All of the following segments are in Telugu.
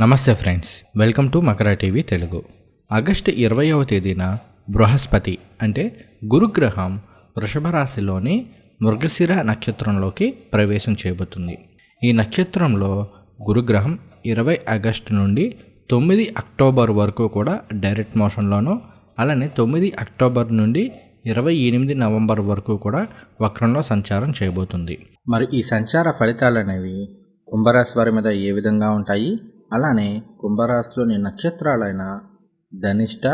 నమస్తే friends welcome to Makara TV Telugu. August ఇరవైవ తేదీన బృహస్పతి అంటే గురుగ్రహం వృషభ రాశిలోని మృగశిర నక్షత్రంలోకి ప్రవేశం చేయబోతుంది. ఈ నక్షత్రంలో గురుగ్రహం ఇరవై ఆగస్టు నుండి తొమ్మిది అక్టోబర్ వరకు కూడా డైరెక్ట్ మోషన్లోనూ అలానే తొమ్మిది అక్టోబర్ నుండి ఇరవై ఎనిమిది నవంబర్ వరకు కూడా వక్రంలో సంచారం చేయబోతుంది. మరి ఈ సంచార ఫలితాలు అనేవి కుంభరాశి వారి మీద ఏ విధంగా ఉంటాయి? అలానే కుంభరాశిలోని నక్షత్రాలైన ధనిష్ట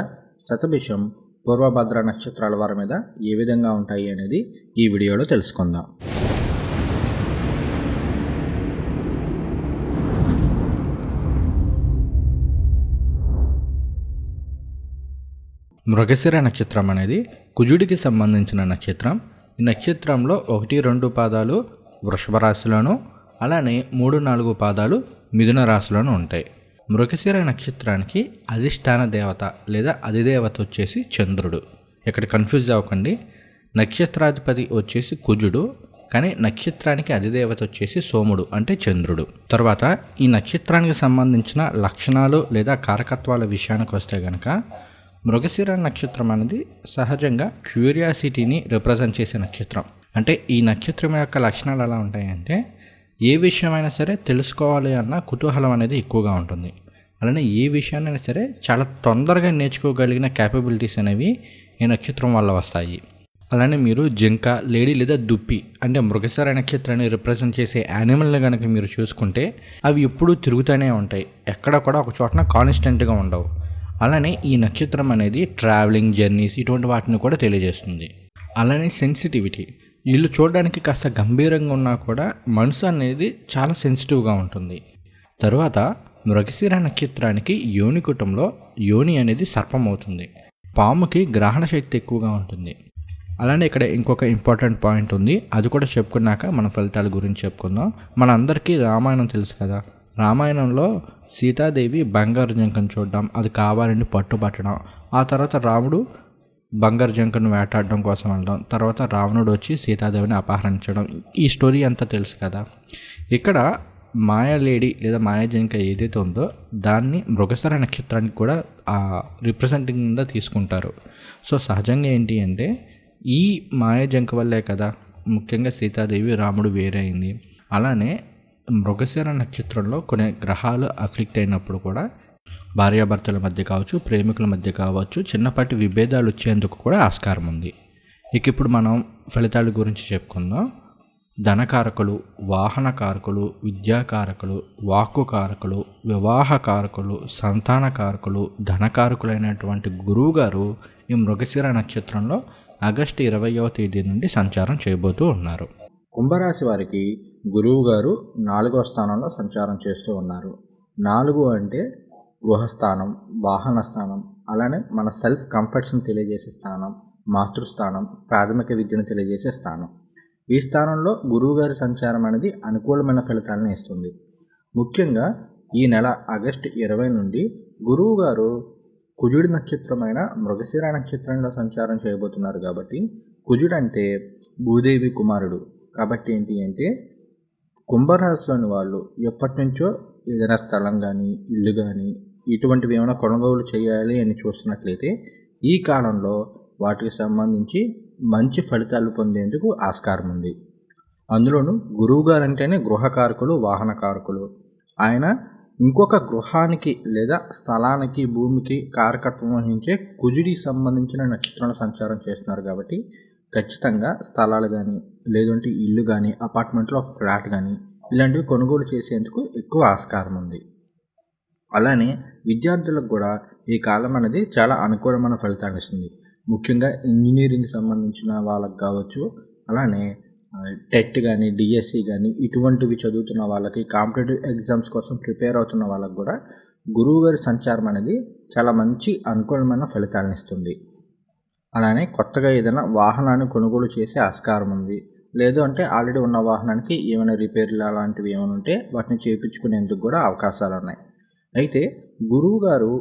శతభిషం పూర్వభద్ర నక్షత్రాల వారి మీద ఏ విధంగా ఉంటాయి అనేది ఈ వీడియోలో తెలుసుకుందాం. మృగశిర నక్షత్రం అనేది కుజుడికి సంబంధించిన నక్షత్రం. ఈ నక్షత్రంలో ఒకటి రెండు పాదాలు వృషభ రాశిలోను అలానే మూడు నాలుగు పాదాలు మిథున రాశిలోనూ ఉంటాయి. మృగశిర నక్షత్రానికి అధిష్టాన దేవత లేదా అధిదేవత వచ్చేసి చంద్రుడు. ఇక్కడ కన్ఫ్యూజ్ అవ్వకండి. నక్షత్రాధిపతి వచ్చేసి కుజుడు కానీ నక్షత్రానికి అధిదేవత వచ్చేసి సోముడు అంటే చంద్రుడు. తర్వాత ఈ నక్షత్రానికి సంబంధించిన లక్షణాలు లేదా కారకత్వాల విషయానికి వస్తే కనుక మృగశిర నక్షత్రం అనేది సహజంగా క్యూరియాసిటీని రిప్రజెంట్ చేసే నక్షత్రం. అంటే ఈ నక్షత్రం యొక్క లక్షణాలు ఎలా ఉంటాయంటే ఏ విషయమైనా సరే తెలుసుకోవాలి అన్న కుతూహలం అనేది ఎక్కువగా ఉంటుంది. అలానే ఏ విషయాన్నైనా సరే చాలా తొందరగా నేర్చుకోగలిగిన క్యాపబిలిటీస్ అనేవి ఈ నక్షత్రం వల్ల వస్తాయి. అలానే మీరు జింక లేడీ లేదా దుప్పి అంటే మృగసార నక్షత్రాన్ని రిప్రజెంట్ చేసే యానిమల్ని కనుక మీరు చూసుకుంటే అవి ఎప్పుడూ తిరుగుతూనే ఉంటాయి. ఎక్కడ కూడా ఒక చోటన కాన్స్టెంట్గా ఉండవు. అలానే ఈ నక్షత్రం అనేది ట్రావెలింగ్ జర్నీస్ ఇటువంటి వాటిని కూడా తెలియజేస్తుంది. అలానే సెన్సిటివిటీ వీళ్ళు చూడడానికి కాస్త గంభీరంగా ఉన్నా కూడా మనసు అనేది చాలా సెన్సిటివ్గా ఉంటుంది. తరువాత మృగశిర నక్షత్రానికి యోని కుటుంబంలో యోని అనేది సర్పం అవుతుంది. పాముకి గ్రహణ శక్తి ఎక్కువగా ఉంటుంది. అలానే ఇక్కడ ఇంకొక ఇంపార్టెంట్ పాయింట్ ఉంది. అది కూడా చెప్పుకున్నాక మన ఫలితాల గురించి చెప్పుకుందాం. మన అందరికీ రామాయణం తెలుసు కదా. రామాయణంలో సీతాదేవి బంగారు జంకను చూడడం అది కావాలని పట్టుబట్టడం ఆ తర్వాత రాముడు బంగారు జంకను వేటాడడం కోసం వెళ్ళడం తర్వాత రావణుడు వచ్చి సీతాదేవిని అపహరించడం. ఈ స్టోరీ అంతా తెలుసు కదా. ఇక్కడ మాయా లేడీ లేదా మాయా జంక ఏదైతే ఉందో దాన్ని మృగసర నక్షత్రానికి కూడా రిప్రజెంటింగ్ కింద తీసుకుంటారు. సో సహజంగా ఏంటి అంటే ఈ మాయాజంక వల్లే కదా ముఖ్యంగా సీతాదేవి రాముడు వేరైంది. అలానే మృగశిర నక్షత్రంలో కొన్ని గ్రహాలు అఫ్లిక్ట్ అయినప్పుడు కూడా భార్యాభర్తల మధ్య కావచ్చు ప్రేమికుల మధ్య కావచ్చు చిన్నపాటి విభేదాలు వచ్చేందుకు కూడా ఆస్కారం ఉంది. ఇక ఇప్పుడు మనం ఫలితాల గురించి చెప్పుకుందాం. ధనకారకులు వాహనకారకులు విద్యాకారకులు వాక్కుకారకులు వివాహకారకులు సంతానకారకులు ధనకారకులైనటువంటి గురువుగారు ఈ మృగశిర నక్షత్రంలో ఆగస్టు ఇరవయవ తేదీ నుండి సంచారం చేయబోతూ ఉన్నారు. కుంభరాశి వారికి గురువు గారు నాలుగవ స్థానంలో సంచారం చేస్తూ ఉన్నారు. నాలుగు అంటే గృహస్థానం వాహన స్థానం అలానే మన సెల్ఫ్ కంఫర్ట్స్ని తెలియజేసే స్థానం మాతృస్థానం ప్రాథమిక విద్యను తెలియజేసే స్థానం. ఈ స్థానంలో గురువుగారి సంచారం అనేది అనుకూలమైన ఫలితాలను ఇస్తుంది. ముఖ్యంగా ఈ నెల ఆగస్టు ఇరవై నుండి గురువు గారు కుజుడి నక్షత్రమైన మృగశిర నక్షత్రంలో సంచారం చేయబోతున్నారు కాబట్టి కుజుడు అంటే భూదేవి కుమారుడు. కాబట్టి ఏంటి అంటే కుంభరాశిలోని వాళ్ళు ఎప్పటి నుంచో ఏదైనా స్థలం కానీ ఇల్లు కానీ ఇటువంటివి ఏమైనా కొనుగోలు చేయాలి అని చూస్తున్నట్లయితే ఈ కాలంలో వాటికి సంబంధించి మంచి ఫలితాలు పొందేందుకు ఆస్కారం ఉంది. అందులోనూ గురువుగారు అంటేనే గృహకారకులు వాహనకారకులు. ఆయన ఇంకొక గృహానికి లేదా స్థలానికి భూమికి కారకత్వం వహించే కుజుడికి సంబంధించిన నక్షత్రాలు సంచారం చేస్తున్నారు కాబట్టి ఖచ్చితంగా స్థలాలు కానీ లేదంటే ఇల్లు కానీ అపార్ట్మెంట్లో ఫ్లాట్ కానీ ఇలాంటివి కొనుగోలు చేసేందుకు ఎక్కువ ఆస్కారం ఉంది. అలానే విద్యార్థులకు కూడా ఈ కాలం అనేది చాలా అనుకూలమైన ఫలితాన్ని ఇస్తుంది. ముఖ్యంగా ఇంజనీరింగ్ సంబంధించిన వాళ్ళకి కావచ్చు అలానే టెట్ కానీ డిఎస్సి కానీ ఇటువంటివి చదువుతున్న వాళ్ళకి కాంపిటేటివ్ ఎగ్జామ్స్ కోసం ప్రిపేర్ అవుతున్న వాళ్ళకి కూడా గురువుగారి సంచారం అనేది చాలా మంచి అనుకూలమైన ఫలితాలను ఇస్తుంది. అలానే కొత్తగా ఏదైనా వాహనాన్ని కొనుగోలు చేసే ఆస్కారం ఉంది. లేదు అంటే ఆల్రెడీ ఉన్న వాహనానికి ఏమైనా రిపేర్లు అలాంటివి ఏమైనా ఉంటే వాటిని చేయించుకునేందుకు కూడా అవకాశాలు ఉన్నాయి. అయితే గురువు గారు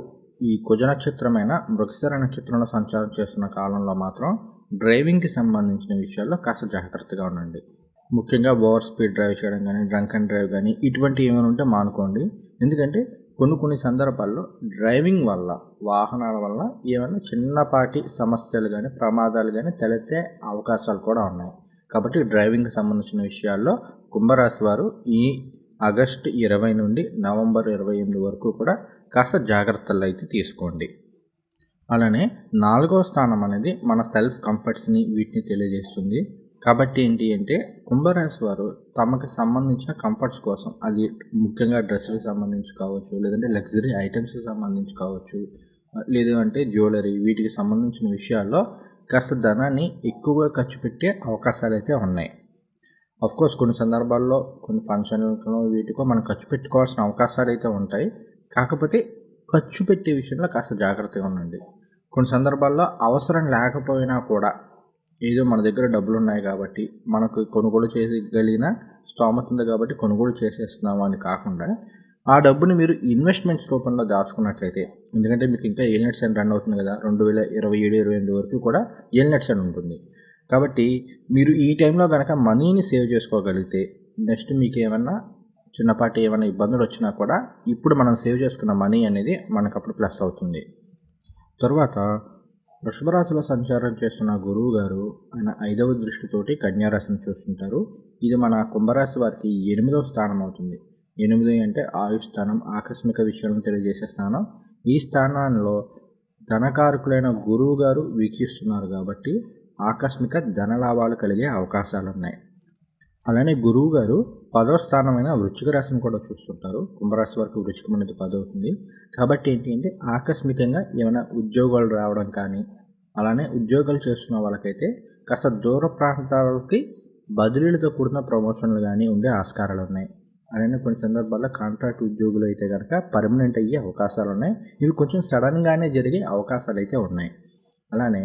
ఈ కుజ నక్షత్రమైన మృగశర నక్షత్రంలో సంచారం చేస్తున్న కాలంలో మాత్రం డ్రైవింగ్కి సంబంధించిన విషయాల్లో కాస్త జాగ్రత్తగా ఉండండి. ముఖ్యంగా ఓవర్ స్పీడ్ డ్రైవ్ చేయడం కానీ డ్రంక్ అండ్ డ్రైవ్ కానీ ఇటువంటి ఏమైనా ఉంటే మానుకోండి. ఎందుకంటే కొన్ని కొన్ని సందర్భాల్లో డ్రైవింగ్ వల్ల వాహనాల వల్ల ఏమైనా చిన్నపాటి సమస్యలు కానీ ప్రమాదాలు కానీ తలెత్తే అవకాశాలు కూడా ఉన్నాయి. కాబట్టి డ్రైవింగ్కి సంబంధించిన విషయాల్లో కుంభరాశి వారు ఈ ఆగస్టు ఇరవై నుండి నవంబర్ ఇరవై ఎనిమిది వరకు కూడా కాస్త జాగ్రత్తలు అయితే తీసుకోండి. అలానే నాలుగవ స్థానం అనేది మన సెల్ఫ్ కంఫర్ట్స్ని వీటిని తెలియజేస్తుంది. కాబట్టి ఏంటి అంటే కుంభరాశి వారు తమకు సంబంధించిన కంఫర్ట్స్ కోసం అది ముఖ్యంగా డ్రెస్సులకు సంబంధించి కావచ్చు లేదంటే లగ్జరీ ఐటమ్స్కి సంబంధించి కావచ్చు లేదు అంటే జ్యువెలరీ వీటికి సంబంధించిన విషయాల్లో కాస్త ధనాన్ని ఎక్కువగా ఖర్చు పెట్టే అవకాశాలు అయితే ఉన్నాయి. కోర్స్ కొన్ని సందర్భాల్లో కొన్ని ఫంక్షన్లకు వీటికో మనం ఖర్చు పెట్టుకోవాల్సిన అవకాశాలు అయితే ఉంటాయి. కాకపోతే ఖర్చు పెట్టే విషయంలో కాస్త జాగ్రత్తగా ఉండండి. కొన్ని సందర్భాల్లో అవసరం లేకపోయినా కూడా ఏదో మన దగ్గర డబ్బులు ఉన్నాయి కాబట్టి మనకు కొనుగోలు చేయగలిగిన స్తోమత ఉంది కాబట్టి కొనుగోలు చేసేస్తున్నాము అని కాకుండా ఆ డబ్బుని మీరు ఇన్వెస్ట్మెంట్స్ రూపంలో దాచుకున్నట్లయితే ఎందుకంటే మీకు ఇంకా ఏల్నెట్స్ అని రన్ అవుతుంది కదా రెండు వేల ఇరవై ఏడు ఇరవై ఎనిమిది వరకు కూడా ఏల్నెట్స్ అని ఉంటుంది. కాబట్టి మీరు ఈ టైంలో కనుక మనీని సేవ్ చేసుకోగలిగితే నెక్స్ట్ మీకు ఏమన్నా చిన్నపాటి ఏమైనా ఇబ్బందులు వచ్చినా కూడా ఇప్పుడు మనం సేవ్ చేసుకున్న మనీ అనేది మనకు అప్పుడు ప్లస్ అవుతుంది. తర్వాత వృషభరాశిలో సంచారం చేస్తున్న గురువు గారు ఆయన ఐదవ దృష్టితోటి కన్యారాశిని చూస్తుంటారు. ఇది మన కుంభరాశి వారికి ఎనిమిదవ స్థానం అవుతుంది. ఎనిమిది అంటే ఆయుష్ స్థానం ఆకస్మిక విషయాలను తెలియజేసే స్థానం. ఈ స్థానంలో ధనకారకులైన గురువు గారు వీక్షిస్తున్నారు కాబట్టి ఆకస్మిక ధనలాభాలు కలిగే అవకాశాలు ఉన్నాయి అలానే గురువు గారు పదవ స్థానమైన వృచ్చిక రాశిని కూడా చూస్తుంటారు. కుంభరాశి వరకు వృచ్చికం అనేది పదవుతుంది. కాబట్టి ఏంటి అంటే ఆకస్మికంగా ఏమైనా ఉద్యోగాలు రావడం కానీ అలానే ఉద్యోగాలు చేస్తున్న వాళ్ళకైతే కాస్త దూర ప్రాంతాలకి బదిలీలతో కూడిన ప్రమోషన్లు కానీ ఉండే ఆస్కారాలు ఉన్నాయి. అలానే కొన్ని సందర్భాల్లో కాంట్రాక్ట్ ఉద్యోగులు అయితే కనుక పర్మనెంట్ అయ్యే అవకాశాలు ఉన్నాయి. ఇవి కొంచెం సడన్గానే జరిగే అవకాశాలు అయితే ఉన్నాయి. అలానే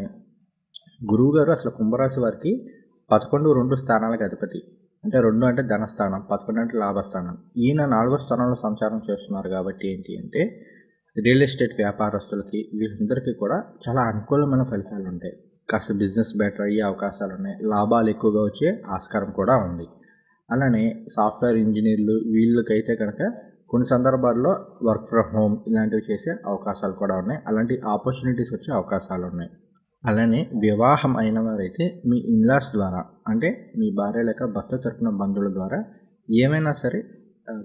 గురువు గారు అసలు కుంభరాశి వారికి పదకొండు రెండు స్థానాలకు అధిపతి. అంటే రెండు అంటే ధనస్థానం పదకొండు అంటే లాభస్థానం. ఈయన నాలుగో స్థానంలో సంచారం చేస్తున్నారు కాబట్టి ఏంటి అంటే రియల్ ఎస్టేట్ వ్యాపారస్తులకి వీళ్ళందరికీ కూడా చాలా అనుకూలమైన ఫలితాలు ఉంటాయి. కాస్త బిజినెస్ బెటర్ అయ్యే అవకాశాలు ఉన్నాయి. లాభాలు ఎక్కువగా వచ్చే ఆస్కారం కూడా ఉంది. అలానే సాఫ్ట్వేర్ ఇంజనీర్లు వీళ్ళకైతే కనుక కొన్ని సందర్భాల్లో వర్క్ ఫ్రమ్ హోమ్ ఇలాంటివి చేసే అవకాశాలు కూడా ఉన్నాయి. అలాంటి ఆపర్చునిటీస్ వచ్చే అవకాశాలు ఉన్నాయి. అలానే వివాహం అయిన వారైతే మీ ఇన్లాస్ ద్వారా అంటే మీ భార్య లేక భర్త తరపున బంధువుల ద్వారా ఏమైనా సరే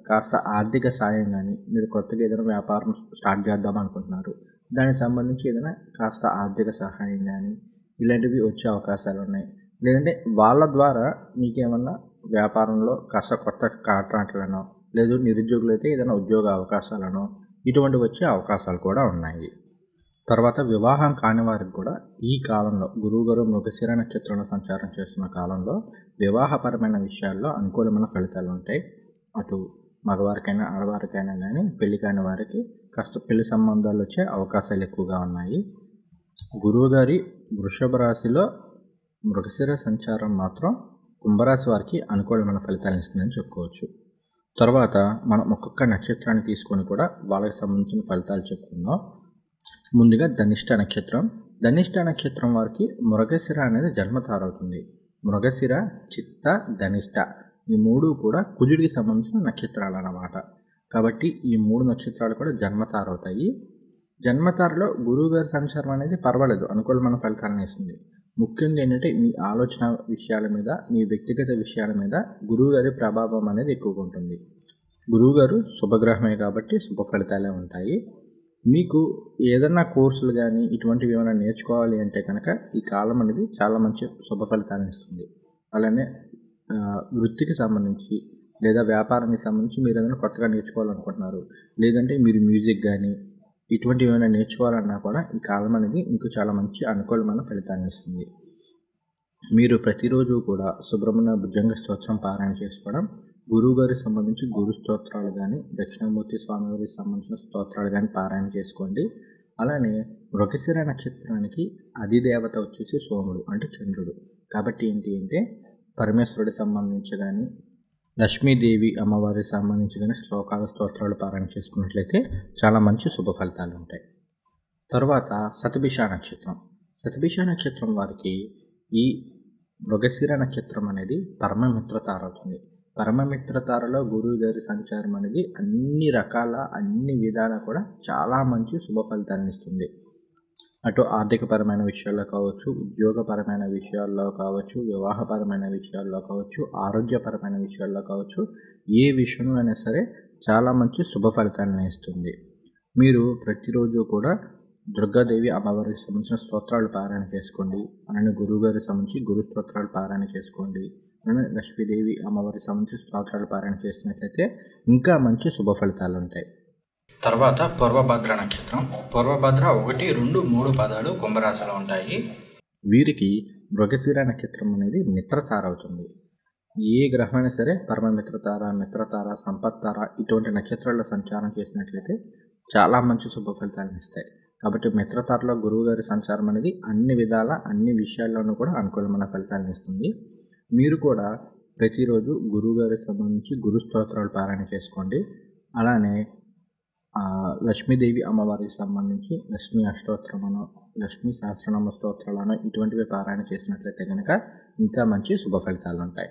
కాస్త ఆర్థిక సాయం కానీ మీరు కొత్తగా ఏదైనా వ్యాపారం స్టార్ట్ చేద్దాం అనుకుంటున్నారు. దానికి సంబంధించి ఏదైనా కాస్త ఆర్థిక సహాయం కానీ ఇలాంటివి వచ్చే అవకాశాలు ఉన్నాయి. లేదంటే వాళ్ళ ద్వారా మీకేమన్నా వ్యాపారంలో కాస్త కొత్త కాంట్రాక్ట్లనో లేదు నిరుద్యోగులు అయితే ఏదైనా ఉద్యోగ అవకాశాలను ఇటువంటి వచ్చే అవకాశాలు కూడా ఉన్నాయి. తర్వాత వివాహం కాని వారికి కూడా ఈ కాలంలో గురువుగారు మృగశిర నక్షత్రంలో సంచారం చేస్తున్న కాలంలో వివాహపరమైన విషయాల్లో అనుకూలమైన ఫలితాలు ఉంటాయి. అటు మగవారికైనా ఆడవారికైనా కానీ పెళ్ళి కాని వారికి కాస్త పెళ్ళి సంబంధాలు వచ్చే అవకాశాలు ఎక్కువగా ఉన్నాయి. గురువుగారి వృషభ రాశిలో మృగశిర సంచారం మాత్రం కుంభరాశి వారికి అనుకూలమైన ఫలితాలను ఇస్తుందని చెప్పుకోవచ్చు. తర్వాత మనం ఒక్కొక్క నక్షత్రాన్ని తీసుకొని కూడా వాళ్ళకి సంబంధించిన ఫలితాలు చెప్పుకుందాం. ముందుగా ధనిష్ట నక్షత్రం. ధనిష్ట నక్షత్రం వారికి మృగశిర అనేది జన్మతారవుతుంది. మృగశిర చిత్త ధనిష్ట ఈ మూడు కూడా కుజుడికి సంబంధించిన నక్షత్రాలు అన్నమాట. కాబట్టి ఈ మూడు నక్షత్రాలు కూడా జన్మతారవుతాయి. జన్మతారలో గురువుగారి సంచారం అనేది పర్వాలేదు అనుకూలమైన ఫలితాలను ఇస్తుంది. ముఖ్యంగా ఏంటంటే మీ ఆలోచన విషయాల మీద మీ వ్యక్తిగత విషయాల మీద గురువుగారి ప్రభావం అనేది ఎక్కువగా ఉంటుంది. గురువుగారు శుభగ్రహమే కాబట్టి శుభ ఫలితాలే ఉంటాయి. మీకు ఏదన్నా కోర్సులు కానీ ఇటువంటివి ఏమైనా నేర్చుకోవాలి అంటే కనుక ఈ కాలం అనేది చాలా మంచి శుభ ఫలితాలను ఇస్తుంది. అలానే వృత్తికి సంబంధించి లేదా వ్యాపారానికి సంబంధించి మీరు ఏదైనా కొత్తగా నేర్చుకోవాలనుకుంటున్నారు. లేదంటే మీరు మ్యూజిక్ కానీ ఇటువంటివి ఏమైనా నేర్చుకోవాలన్నా కూడా ఈ కాలం అనేది మీకు చాలా మంచి అనుకూలమైన ఫలితాన్ని ఇస్తుంది. మీరు ప్రతిరోజు కూడా సుబ్రహ్మణ్య భుజంగ స్తోత్రం పారాయణ చేసుకోవడం గురువుగారికి సంబంధించి గురు స్తోత్రాలు కానీ దక్షిణామూర్తి స్వామివారికి సంబంధించిన స్తోత్రాలు కానీ పారాయణ చేసుకోండి. అలానే మృగశిర నక్షత్రానికి అధిదేవత వచ్చేసి సోముడు అంటే చంద్రుడు. కాబట్టి ఏంటి అంటే పరమేశ్వరుడికి సంబంధించి కానీ లక్ష్మీదేవి అమ్మవారికి సంబంధించి కానీ శ్లోకాల స్తోత్రాలు పారాయణ చేసుకున్నట్లయితే చాలా మంచి శుభ ఫలితాలు ఉంటాయి. తర్వాత సతభిష నక్షత్రం. సతభిష నక్షత్రం వారికి ఈ మృగశిర నక్షత్రం అనేది పరమమిత్ర అవుతుంది పరమమిత్ర తారలో గురువు గారి సంచారం అనేది అన్ని రకాల అన్ని విధాలా కూడా చాలా మంచి శుభ ఫలితాలను ఇస్తుంది. అటు ఆర్థికపరమైన విషయాల్లో కావచ్చు ఉద్యోగపరమైన విషయాల్లో కావచ్చు వివాహపరమైన విషయాల్లో కావచ్చు ఆరోగ్యపరమైన విషయాల్లో కావచ్చు ఏ విషయంలో అయినా సరే చాలా మంచి శుభ ఫలితాలను ఇస్తుంది. మీరు ప్రతిరోజు కూడా దుర్గాదేవి అమ్మవారికి సంబంధించిన స్తోత్రాలు పారాయణ చేసుకోండి. అలానే గురువుగారికి సంబంధించి గురు స్తోత్రాలు పారాయణ చేసుకోండి. లక్ష్మీదేవి అమ్మవారికి సంబంధించి స్తోత్రాలు పారాయణ చేసినట్లయితే ఇంకా మంచి శుభ ఫలితాలు ఉంటాయి. తర్వాత పూర్వభద్ర నక్షత్రం. పూర్వభద్ర ఒకటి రెండు మూడు పదాలు కుంభరాశిలో ఉంటాయి. వీరికి మృగశిర నక్షత్రం అనేది మిత్రతార అవుతుంది. ఏ గ్రహమైనా సరే పరమ మిత్రతార మిత్రతార సంపత్తార ఇటువంటి నక్షత్రాల్లో సంచారం చేసినట్లయితే చాలా మంచి శుభ ఫలితాలను ఇస్తాయి. కాబట్టి మిత్రతారలో గురువు గారి సంచారం అనేది అన్ని విధాల అన్ని విషయాల్లోనూ కూడా అనుకూలమైన ఫలితాలను ఇస్తుంది. మీరు కూడా ప్రతిరోజు గురువుగారికి సంబంధించి గురు స్తోత్రాలు పారాయణ చేసుకోండి. అలానే లక్ష్మీదేవి అమ్మవారికి సంబంధించి లక్ష్మీ అష్టోత్తరమనో లక్ష్మీ సహస్రనామ స్తోత్రాలను ఇటువంటివి పారాయణ చేసినట్లయితే కనుక ఇంకా మంచి శుభ ఫలితాలు ఉంటాయి